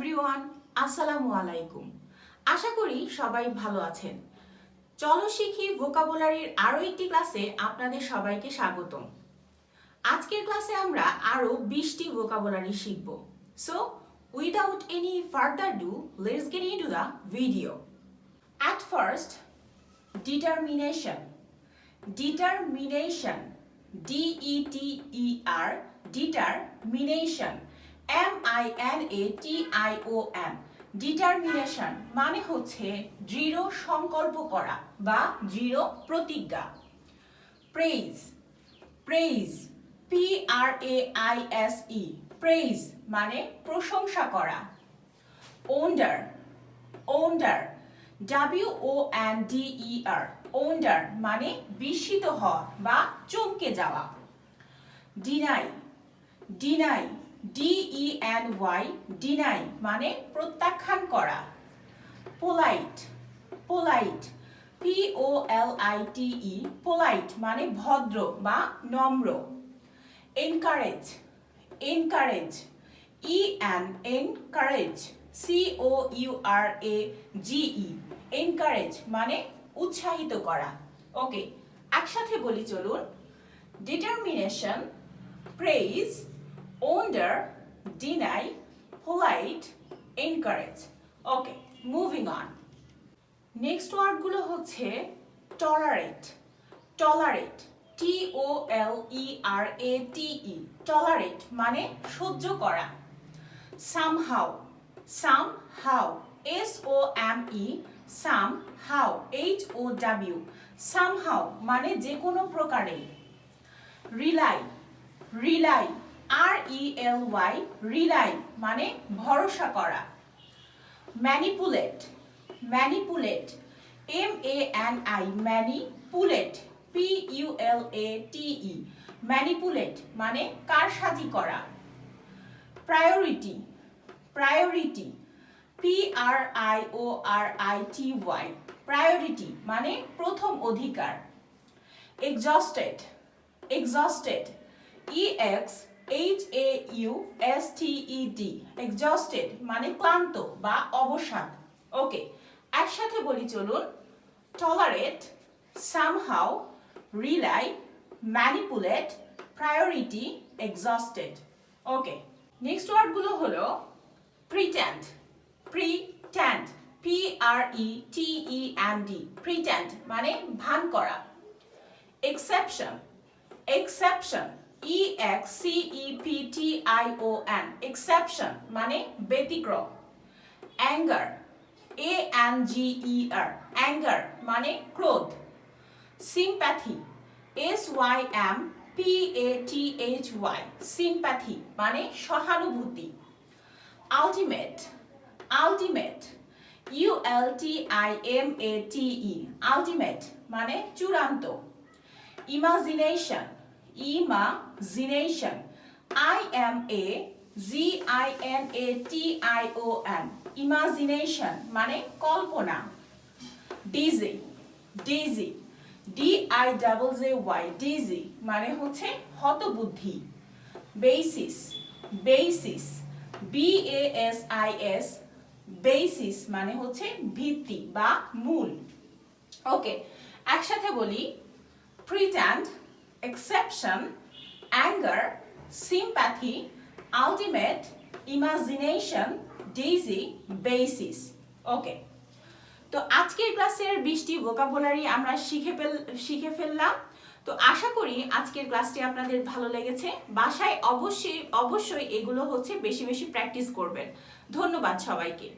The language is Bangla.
এভরিওয়ান আসসালামু আলাইকুম। আশা করি সবাই ভালো আছেন। চলো শিখি ভোকাবুলারির আরও একটি ক্লাসে আপনাদের সবাইকে স্বাগতম। আজকের ক্লাসে আমরা আরও বিশটি ভোকাবুলারি শিখব। So without any further ado let's get into the video at first determination determination D E T E R determination M I N A T I O N determination মানে হচ্ছে দৃঢ় সংকল্প করা বা দৃঢ় প্রতিজ্ঞা। Praise praise P R A I S E praise মানে প্রশংসা করা। Wonder wonder W O N D E R wonder মানে বিস্মিত হওয়া বা চমকে যাওয়া। Deny deny D E N Y deny মানে প্রত্যাখ্যান করা। Polite polite P O L I T E polite মানে ভদ্র বা নম্র। Encourage encourage E N encourage C O U R A G E encourage মানে উৎসাহিত করা। ওকে একসাথে বলি চলুন। Determination praise wonder deny polite encourage okay moving on next ওয়ার্ডগুলো হচ্ছে tolerate tolerate T O L E R A T E tolerate মানে সহ্য করা। Somehow some how S O M E some how H O W somehow মানে যে কোনো প্রকারে rely rely R E L Y rely মানে ভরসা করা। Manipulate manipulate M A N I manipulate P U L A T E manipulate মানে কারসাজি করা। Priority priority P R I O R I T Y priority মানে প্রথম অধিকার। Exhausted exhausted E X H A U S T E D exhausted মানে ক্লান্ত বা অবসাদ। ওকে একসাথে বলি চলুন। Tolerate somehow rely manipulate priority exhausted okay next ওয়ার্ডগুলো হলো pretend pretend P R E T E N D pretend মানে ভান করা। Exception exception E X C E P T I O N exception মানে ব্যতিক্রম। Anger A N G E R anger মানে ক্রোধ। Sympathy S Y M P A T H Y sympathy মানে সহানুভূতি। Ultimate ultimate U L T I M A T E ultimate মানে চূড়ান্ত। Imagination imagination I M A G I N A T I O N imagination মানে কল্পনা। Dizzy dizzy D I double Z Y dizzy মানে হচ্ছে হতবুদ্ধি। Basis basis B A S I S basis মানে হচ্ছে ভিত্তি বা মূল। ওকে একসাথে বলি pretend exception, anger, sympathy, ultimate, imagination, daisy, basis. Okay তো আজকের ক্লাসের বিশটি ভোকাবুলারি আমরা শিখে ফেল শিখে ফেললাম। তো আশা করি আজকের ক্লাসটি আপনাদের ভালো লেগেছে। বাসায় অবশ্যই অবশ্যই এগুলো হচ্ছে বেশি বেশি প্র্যাকটিস করবেন। ধন্যবাদ সবাইকে।